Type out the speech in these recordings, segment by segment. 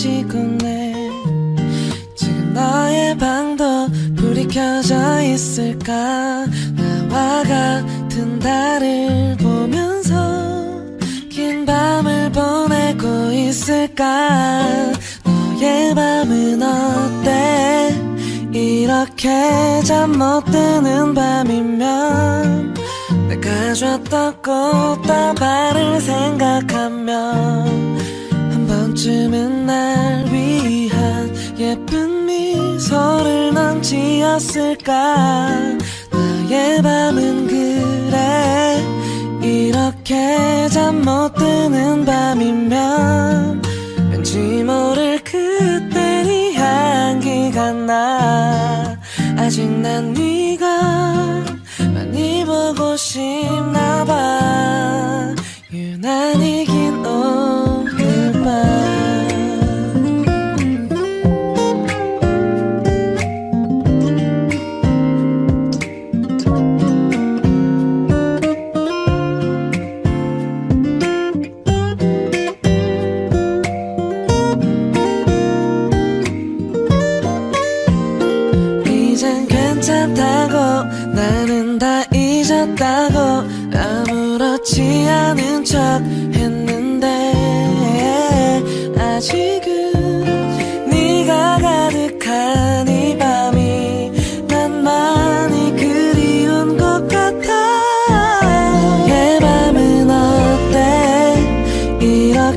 지구네 지금 너의 방도 불이 켜져 있을까? 나와 같은 달을 보면서 긴 밤을 보내고 있을까? 너의 밤은 어때? 이렇게 잠 못 드는 밤이면 내가 줬던 꽃다발을 생각하면 한 번쯤은 날 위한 예쁜 미소를 넌 지었을까. 나의 밤은 그래. 이렇게 잠 못 드는 밤이면 왠지 모를 그때 네 향기가 나. 아직 난 네가 많이 보고 싶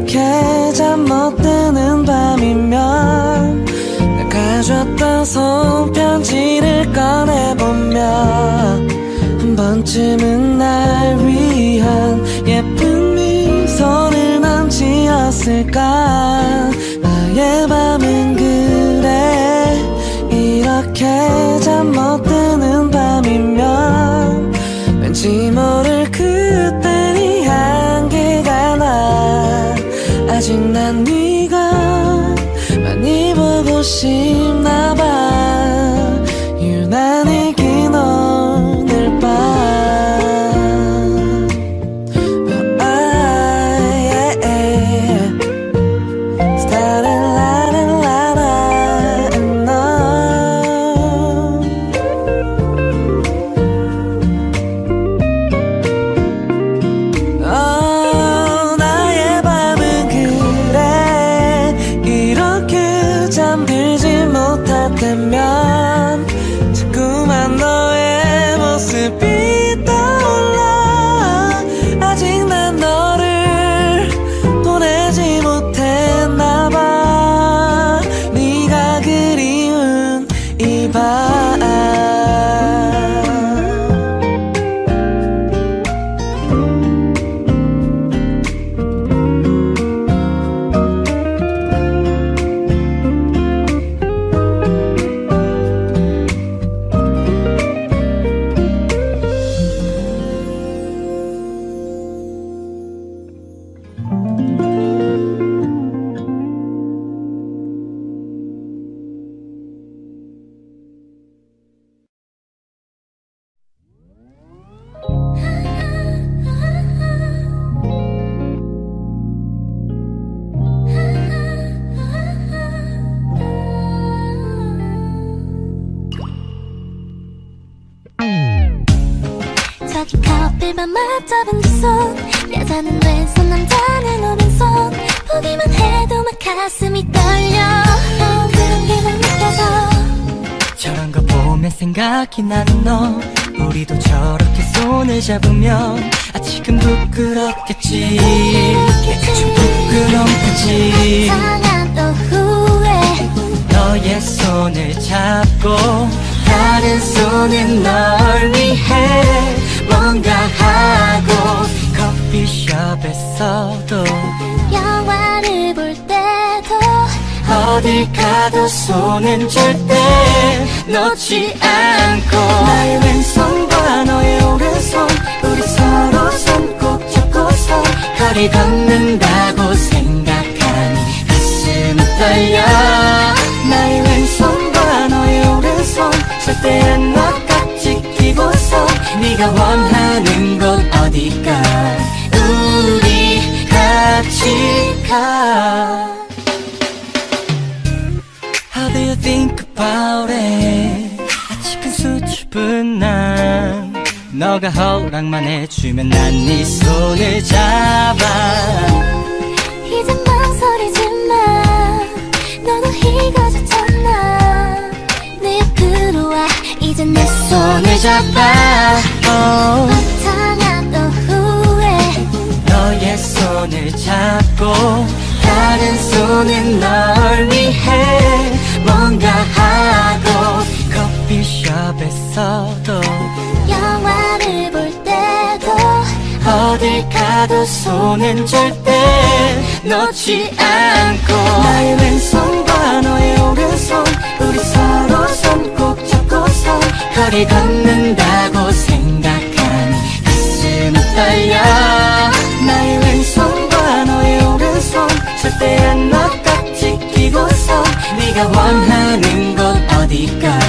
이렇게 잠 못 드는 밤이면 내가 줬던 손편지를 꺼내보면 한 번쯤은 날 위한 예쁜 미소를 난 지었을까 잡고 다른 손은 널 위해 뭔가 하고 커피숍에서도 영화를 볼 때도 어딜 가도 손은 절대 놓지 않고 나의 왼손과 너의 오른손 우리 서로 손 꼭 잡고서 거리 걷는다고 생각하니 가슴이 떨려 나의 오른 손 절대 안 놔가 지키고서 네가 원하는 곳 어디가? 우리 같이 가. How do you think about it? 아직은 바쁜 난. 너가 허락만 해주면 난 네 손을 잡아. 화창한 오후에 너의 손을 잡고 다른 손은 널 위해 뭔가 하고 커피숍에서도 영화를 볼 때도 어딜 가도 손은 절대 놓지 않고 나의 왼손과 너의 오른손 우리 서로 손 거리 걷는다고 생각하니 가슴이 떨려. 나의 왼손과 너의 오른손 절대 안 놔까 지키고서 네가 원하는 곳 어디가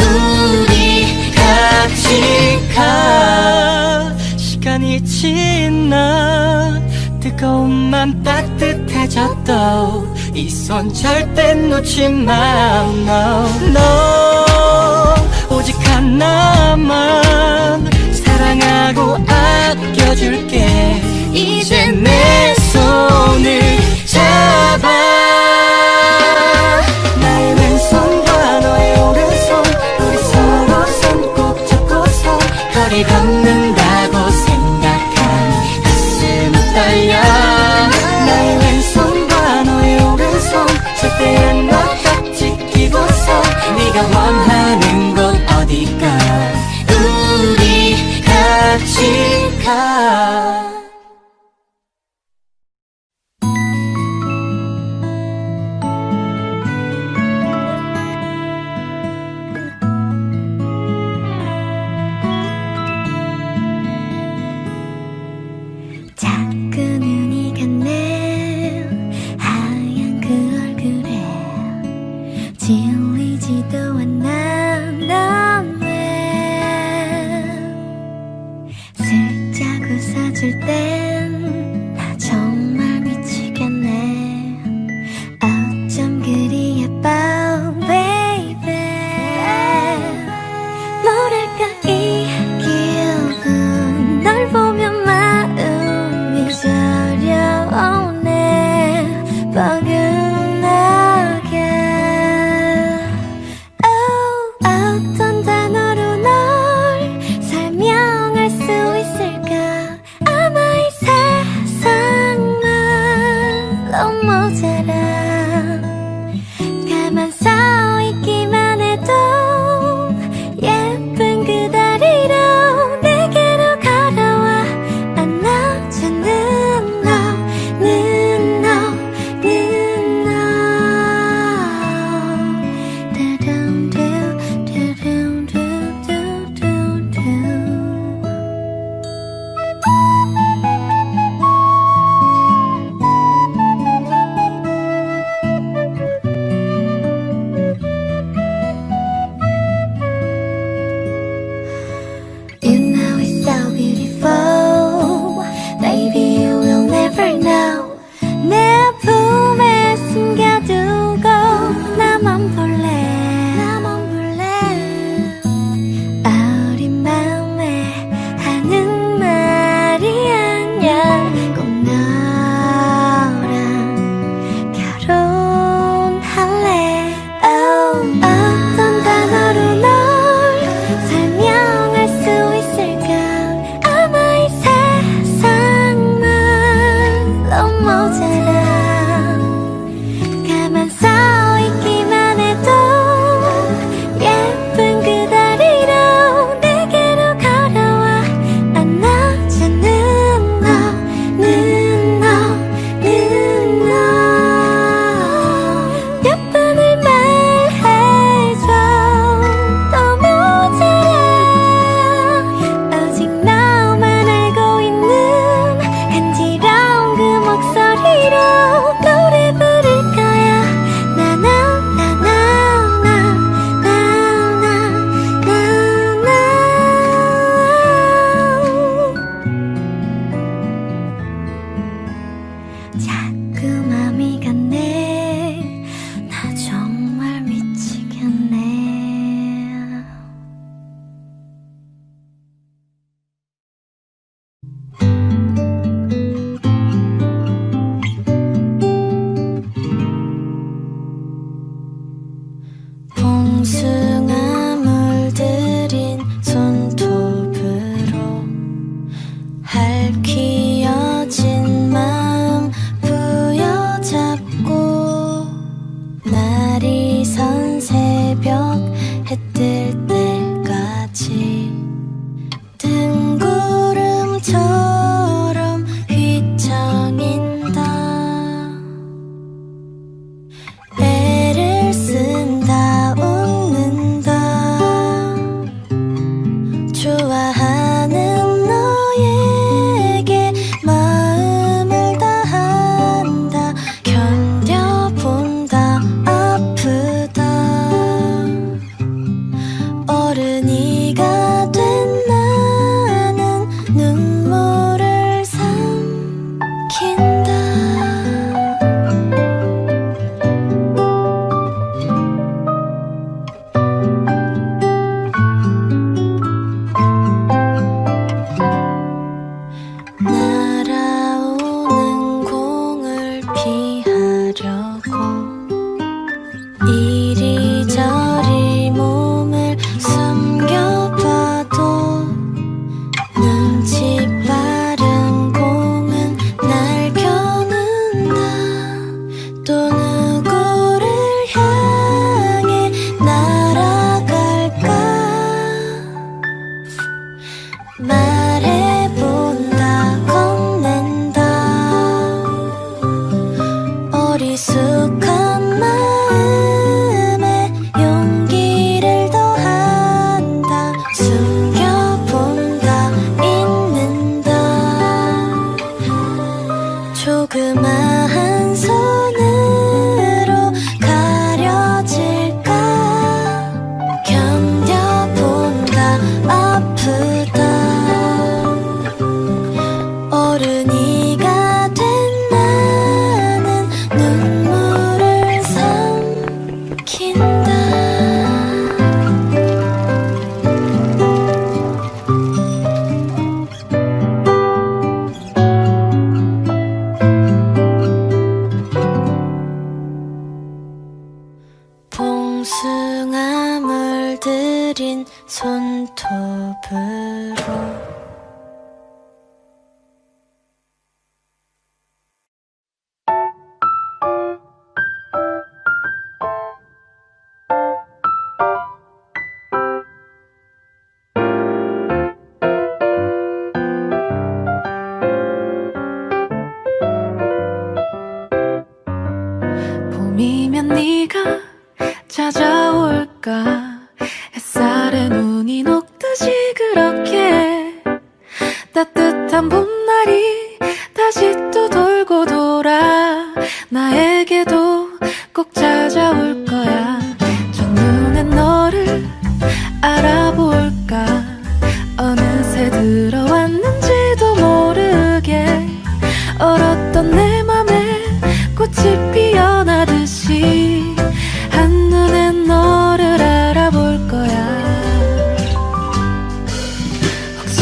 우리 같이 가. 시간이 지나 뜨거운 맘 따뜻해졌도 이 손 절대 놓지 마. No, no 하나만 사랑하고 아껴줄게. 이제 내 손을 잡아. 나의 왼손과 너의 오른손 우리 서로 손 꼭 잡고서 거리 걷는다고 생각하니 가슴이 떨려. 나의 왼손과 너의 오른손 절대 안 놔까 지키고서 네가 원하는 간직하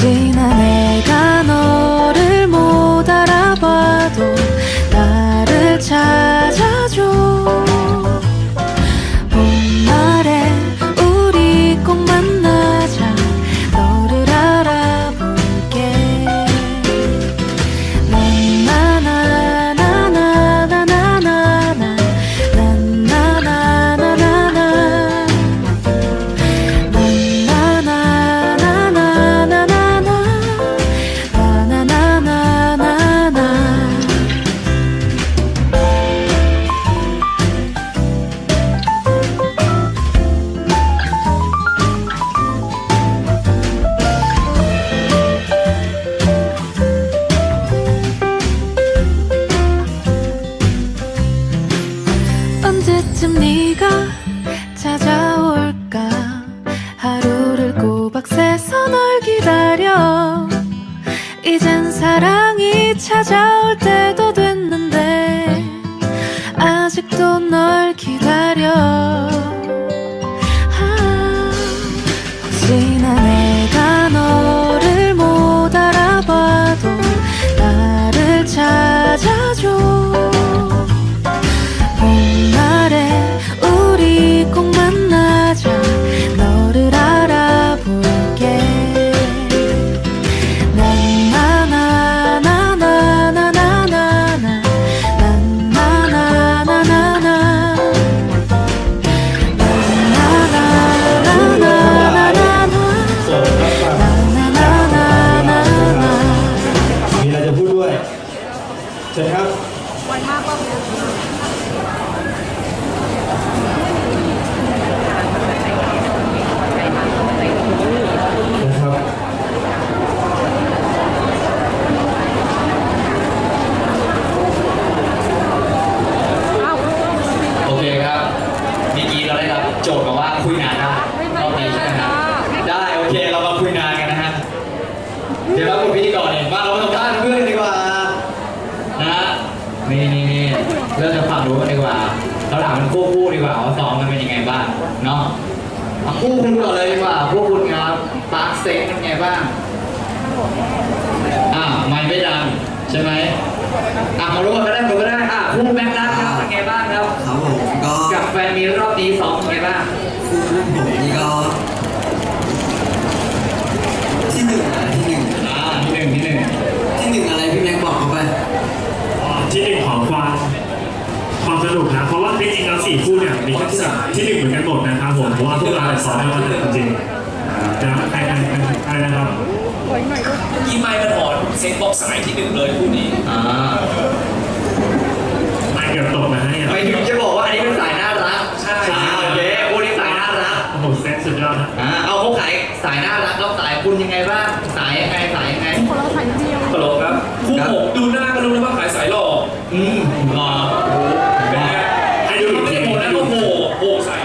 지나네 언제쯤 네가 찾아올까? 하루를 꼬박 새서 널 기다려. 이젠 사랑이 찾아올 때도 สนุกนะเพราะว่าจริงๆแล้วสี่คู่เนี่ยมีแค่ที่หนึ่งเหมือนกันหมดนะครับผมเพราะว่าพวกเราสอนให้มันจริงๆนะใครใครใครใครนะครับยี่ไม้มันอ่อนเซ็งบอกสายที่หนึ่งเลยคู่นี้อ่าไม่เกือบตกนะฮะไปถึงจะบอกว่าอันนี้เป็นสายน่ารักใช่อ่าโอเคคู่นี้สายน่ารักโอ้โหเซ็ตสุดยอดนะอ่าเอาเขาขายสายน่ารักแล้วสายคุณยังไงบ้างสายยังไงสายยังไงตลกครับคู่ผมดูหน้าก็รู้แล้วว่าขายสายหล่ออืมรอ เป็นไงให้ดูไม่ได้โหแล้วก็โหโหใส่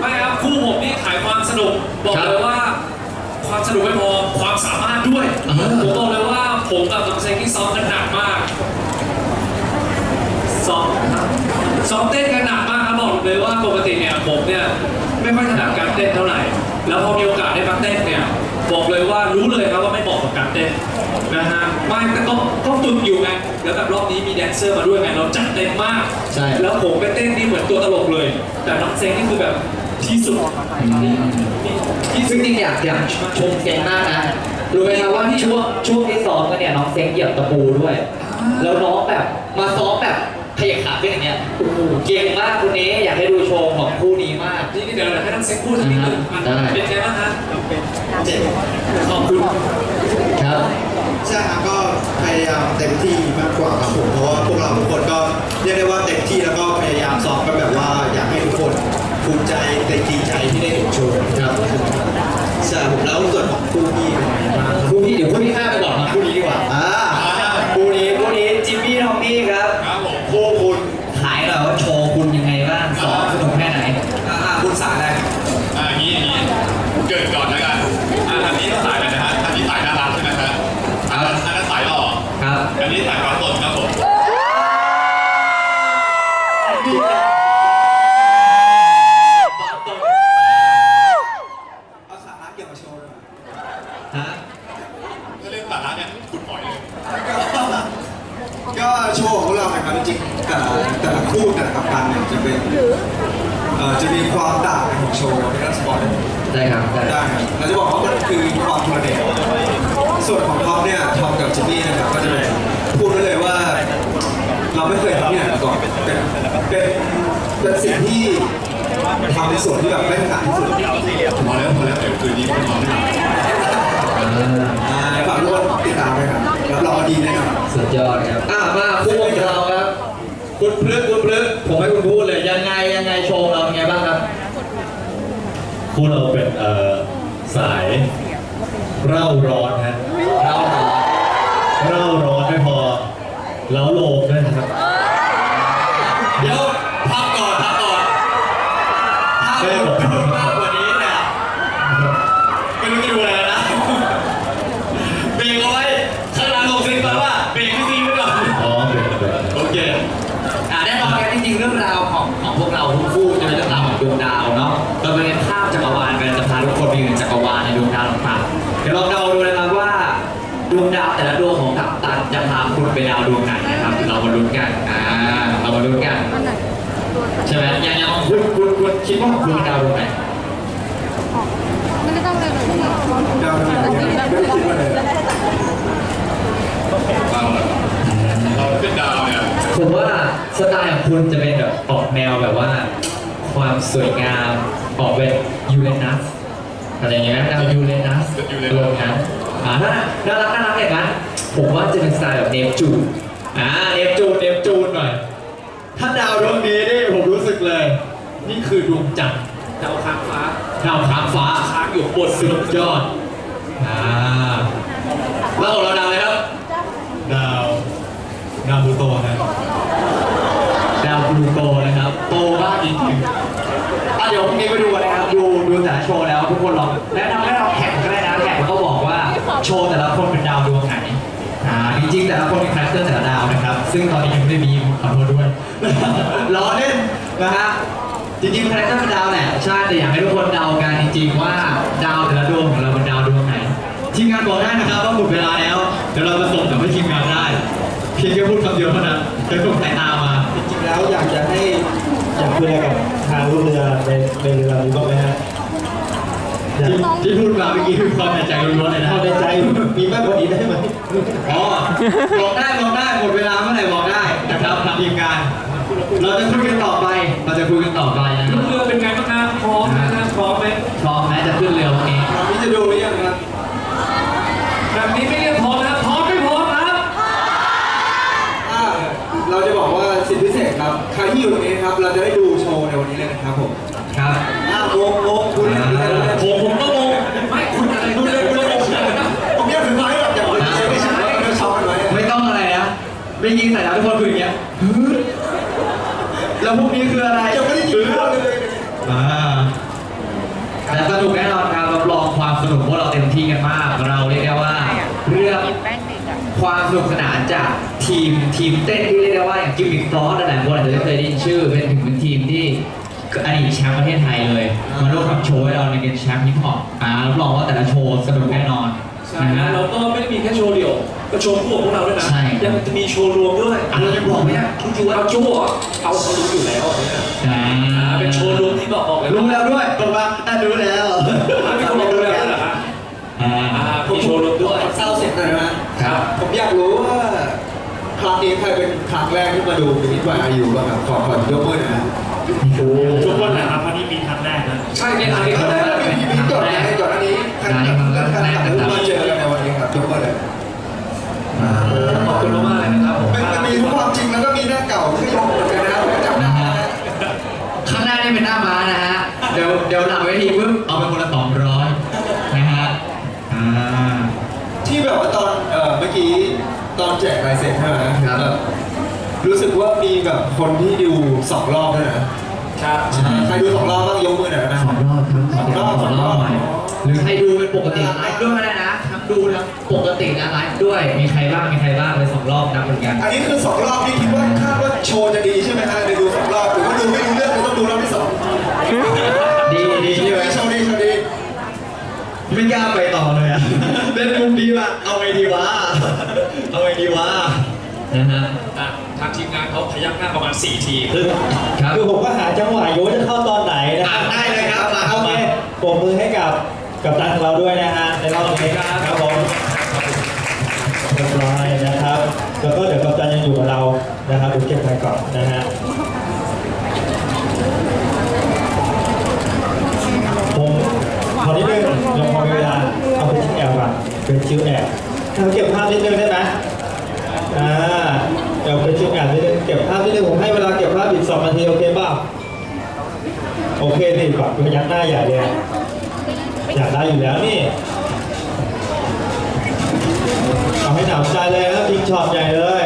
ไม่ครับคู่ผมนี่ขายความสนุก บอกเลยว่า ค วามสนุกไม่พอความสามารถด้วยผมบอกเลยว่าผมกับน้องเซ็งที่ซ้อมกันหนักมากซ้อมซ้อมเต้นกันหนักมากครับบอกเลยว่าปกติเนี่ยผมเนี่ยไม่ค่อยถนัดการเต้นเท่าไหร่ แล้วพอมีโอกาสได้มาเต้นเนี่ยบอกเลยว่ารู้เลยครับว่าไม่เหมาะกับการเต้นนะฮะไม่ก็ต้องต้องฝึกอยู่ไงแล้วแบบรอบนี้มีแดนเซอร์มาด้วยไงเราจัดเต็มมาก ใช่ แล้วผมไปเต้นนี่เหมือนตัวตลกเลย แต่น้องเซ็งนี่คือแบบที่สุด ที่สุซึ่ดงจริงๆอยากอยากชมเซ็งมากนะรู้ไหมครับว่าที่ช่วงช่วงที่ซ้อมกันเนี่ยน้องเซ็งเหยียบตะปูด้วย แล้วน้องแบบมาซ้อมแบบขยับขาขึ้นอย่างเงี้ยโอ้โหเก่งมากคนนี้อยากให้ดูโชว์ของคู่นี้มาก นี่เดี๋ยวให้น้องเซ็งพูดสักนิดหนึงอะได้ เป็นไงบ้างฮะเจ็ดขอบคุณ ครับ ใช่ครับก็พยายามเต็มที่มากกว่าครับผมเพราะว่าพวกเราทุกคนก็เรียกได้ว่าเต็มที่แล้วก็พยายามซ้อมกันแบบว่าอยากให้ทุกคนภูมิใจในดีใจที่ได้เห็นโชว์ครับ ใช่ผมแล้วส่วนของคู่พี่เป็นยังไงบ้างครับคู่นี้เดี๋ยวคู่พี่ห้าไปก่อนมาคู่นี้ดีกว่า อ่า คู่นี้คู่นี้จิมมี่ทอมมี่ครับ ครับผม คู่คุณขายเราว่าโชว์คุณยังไงบ้างซ้อมสนุกแค่ไหน อ่าคุณสาแรก อ่าอย่างนี้อย่างนี้เกิดก่อนแล้วกันอ่าอันนี้สายอะไรนะฮะอันนี้สายน่ารักใช่ไหมฮะอันนั้นอันนั้นสายหล่อ ครับ อันนี้สายความสดครับผม เอาสาระเกี่ยวกับโชว์ด้วย ฮะ ถ้าเรื่องสาระเนี่ยคุณปล่อยเลย ก็โชว์ของพวกเรานะครับจริงๆแต่ละแต่ละคู่แต่ละกัปตันเนี่ยจะเป็นเอ่อจะมีความต่างกันของโชว์ในด้านสปอร์ต ได้ครับได้ ได้ครับเราจะบอก ว่ามันคือความทุเรศส่วนของท็อปเนี่ยท็อปกับจิมมี่นะครับก็จะเป็นพูดไว้เลยว่า เราไม่เคยทำที่ไหนมาก่อนเป็นเป็นเป็นสิ่งที่ทำในส่วนที่แบบไม่ถนัดที่สุดพอแล้วพอแล้วเดี๋ยวคืนนี้คุณนอนไม่หลับอ่าฝากทุกคนติดตามด้ครับรับรองว่าดีแน่นอนสุดยอดครับอะมาคู่ของเราครับคุณพลึกคุณพลึกผมให้คุณพูดเลย ยังไงยังไงโชว์เราเป็นไงบ้างครับคู่เราเป็นเอ่อสาย เร่าร้อนฮะเราหน่อยเร่าร้อนไม่พอเล้าโลมด้วยนะครับ เดี๋ยวพักก่อนพักก่อนถ้าคุณพูดมากกว่านี้เนี่ยไม่รู้จะดูอะไรแล้วนะเบรกเอาไว้ข้างหลังของซิงแปลว่าเบรกที่ซิงไว้ก่อนอ๋อเป็นเป็นโอเค อ่าแน่นอนครับจริงๆเรื่องราวของของพวกเราทั้งคู่จะเป็นเรื่องราวของดวงดาวเนาะเราเป็นภาพจักรวาลกันจะพาทุกคนไปอยู่ในจักรวาลในดวงดาวต่างๆ เดี๋ยวลองเดาดูนะครับว่าดวงดาวแต่ละดวงของกัปตันจะพาคุณไปดาวดวงไหนนะครับ เรามาลุ้นกันอ่าเรามาลุ้นกัน ใช่ไหมอย่างอย่างของคุณคุณคุณคิดว่าของคุณเป็นดาวดวงไหนดาวที่ไหนเนี่ยไม่ได้คิดว่าเลยเราเราขึ้นดาวเนี่ยผมว่าสไตล์ของคุณจะเป็นแบบออกแนวแบบว่า ความสวยงามออกเป็นยูเรนัส อะไรอย่างเงี้ยดาวยูเรนัสรวมกันอ่าถ้าน่ารักน่ารักอย่างนั้นผมว่าจะเป็นสไตล์แบบเนปจูนอ่าเนปจูนเนปจูนหน่อย ถ้าดาวดวงนี้นี่ผมรู้สึกเลย นี่คือดวงจันทร์ดาวค้างฟ้าดาวค้างฟ้าค้างอยู่บนสุดยอดอ่าแล้วของเราดาวอะไรครับ ดาวดาวบูโตนะดาวพลูโตนะครับ โตมากจริงๆอะเดี๋ยวพรุ่งนี้ไปดูกันนะครับดูดู แต่ละโชว์แล้วทุกคนลองแนะนำให้เราแข่งก็ได้นะแข่งแล้วก็บอกว่าโชว์แต่ละคนเป็นดาวดวงไหนอ่าจริงๆแต่ละคนมีคาแรคเตอร์แต่ละดาวนะครับ ซึ่งตอนนี้ยังไม่มีขอโทษด้วยล้อเล่นนะฮะจริงๆคาแรคเตอร์เป็นดาวแหละใช่แต่อยากให้ทุกคนเดากันจริงๆว่าดาวแต่ละดวงของเราเป็นดาวดวงไหนทีมงานบอกได้นะครับว่าหมดเวลาแล้วเดี๋ยวเราจะส่งกลับให้ทีมงานได้เพียงแค่พูดคำเดียวเท่านั้นเดี๋ยวส่งสายตามาจริงๆแล้วอยากจะให้อยากคุยอะไรกับทางลูกเรือในในเรือนี้บ้างไหมฮะ ที่ที่พูดมาเมื่อกี้คือความในใจล้วนๆเลยนะเข้าในใจมีมากกว่านี้ได้ไหมอ๋อบอกได้บอกได้หมดเวลาเมื่อไหร่บอกได้นะครับทางทีมงานเราจะคุยกันต่อไปเราจะคุยกันต่อไปนะคลูรับเรือเป็นไงบ้างครับพร้อมนะฮะพร้อมไหมพร้อมไหมจะขึ้นเรือวันนี้นี่จะดูหรือยังครับแบบนี้ไม่เรียกพร้อมนะครับพร้อมไม่พร้อมครับอ่าเราจะบอกว่าสิทธิพิเศษครับใครที่อยู่ตรงนี้ครับ เราจะได้ดู ไม่ยิงใส่แล้วทุกคนคืออย่างเงี้ยแล้วพวกนี้คืออะไรยังไม่ได้กินข้าวเลยอ่าแต่สนุกแน่นอนครับรับรองความสนุกพวกเราเต็มที่กันมาก เราเรียกได้ว่าเรื่องความสนุกสนานจากทีมทีมเต้นที่เรียกได้ว่าอย่างกิมมิคฟลอสหลายๆคนอาจจะไม่เคยได้ยินชื่อ เป็นถึงเป็นทีมที่อดีตแชมป์ประเทศไทยเลย มาร่วมทำโชว์ให้เราในเกมแชมป์ฮิปฮอปอ่ารับรองว่าแต่ละโชว์สนุกแน่นอนใช่นะนะฮะเราก็ไม่ได้มีแค่โชว์เดี่ยว ก็โชว์คู่ของพวกเราด้วยนะ ใช่ ยังจะมีโชว์รวมด้วยอะเราจะบอกไหมเนี่ยคุณจูว่าเอาโชว์เหรอเอาเขารู้อยู่แล้วเนี่ยอ่าอ่าเป็นโชว์รวมที่บอกบอกเลยรู้แล้วด้วยบอกว่าอะรู้แล้วมีคนบอกรู้แล้วเหรอฮะอ่าอ่ามีโชว์รวมด้วยเศร้าเสร็จหน่อยนะ ครับ ผมอยากรู้ว่าครั้งนี้ใครเป็นครั้งแรกที่มาดูมินิวายอายุบ้างครับขอขอยกมือหน่อยนะทุกคนนะครับเพราะนี่มีครั้งแรกนะ ใช่เนี่ยครั้งนี้คครั้รั้งงแรแรกกมีมีก่อนนะก่อนหน้านี้ครั้งนี้ครั้งแรกครั้งแรกมาเจอกันในวันนี้ครับยกมือเลย ขอบคุณมากๆเลยนะครับผมมันมันมีทั้งความจริงแล้วก็มีหน้าเก่าที่ยกเหมือนกันนะผมก็จำได้นะฮะข้างหน้านี่เป็นหน้าม้านะฮะ เดี๋ยวเดี๋ยวหลังเวทีปุ๊บเอาไปคนละสองร้อยนะฮะ อ่า ที่แบบว่าตอนเอ่อเมื่อกี้ตอนแจกลายเซ็นใช่ไหมแบบรู้สึกว่ามีแบบคนที่ดูสองรอบด้วยนะครับ ใครดูสองรอบบ้างยกมือหน่อยนะ สองรอบครับสองรอบสสอองงรรออบบใหม่หรือใครดูเป็นปกติไลฟ์ด้วยก็ได้นะทั้ง ดูทั้งปกตินะไลฟ์ด้วย มีใครบ้าง มีใครบ้างเลยสองรอบนับเหมือนกัน อันนี้คือสองรอบนี่คิดว่าคาดว่าโชว์จะดีใช่ไหมฮะเลยดูสองรอบหรือว่าดูไม่รู้เรื่องเลยต้องดูรอบที่สองดีดีโชใช่ไหมว์ดีโชว์ดีโชว์ดีไม่กล้าไปต่อเลยอะเล่นมุกดีละเอาไงดีวะ เอาไงดีวะ นะฮะอะทางทีมงานเขาพยักหน้าประมาณ 4 ทีครับ คือผมก็หาจังหวะอยู่ว่าจะเข้าตอนไหนนะคอะรับได้เลยครับมาคโอรับเคมาปรบมือให้กับกับตันของเราด้วยนะฮะในรอบนี้ครับผมเรียบร้อยนะครับ แล้วก็เดี๋ยวกัปตันยังอยู่กับเรานะครับเดี๋ยวเก็บไปก่อนนะฮะผมขอนิดนึงยังพอเวลาเอาไปชิ่แอบก่อนเป็นชิวแอบเราเก็บภาพนิดนึงได้ไหมอ่าเดี๋ยวเป็นชิวแอบนิดนึงเก็บภาพนิดนึงผมให้เวลาเก็บภาพอีกสองนาทีโอเคเปล่าโอเคดิก่อนยักหน้าใหญ่เลยอยากได้อยู่แล้วนี่ ให้หนำใจเลยครับยิงช็อตใหญ่เลย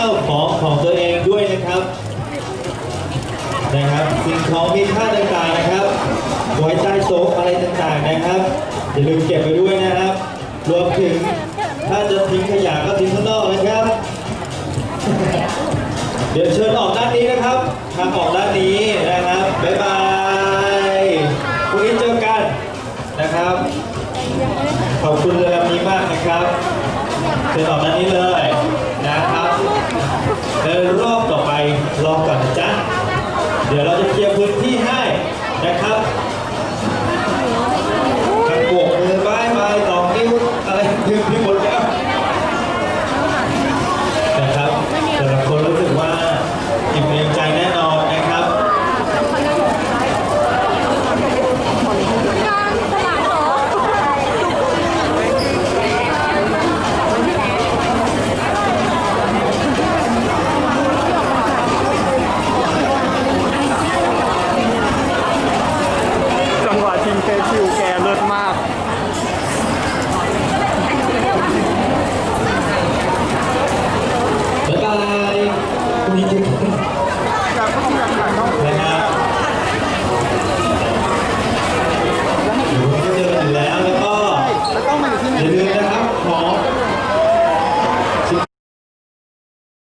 ข้าวของของตัวเองด้วยนะครับนะครับสิ่งของมีค่าต่างๆนะครับไว้ใจโต๊ะอะไรต่างๆนะครับอย่าลืมเก็บไปด้วย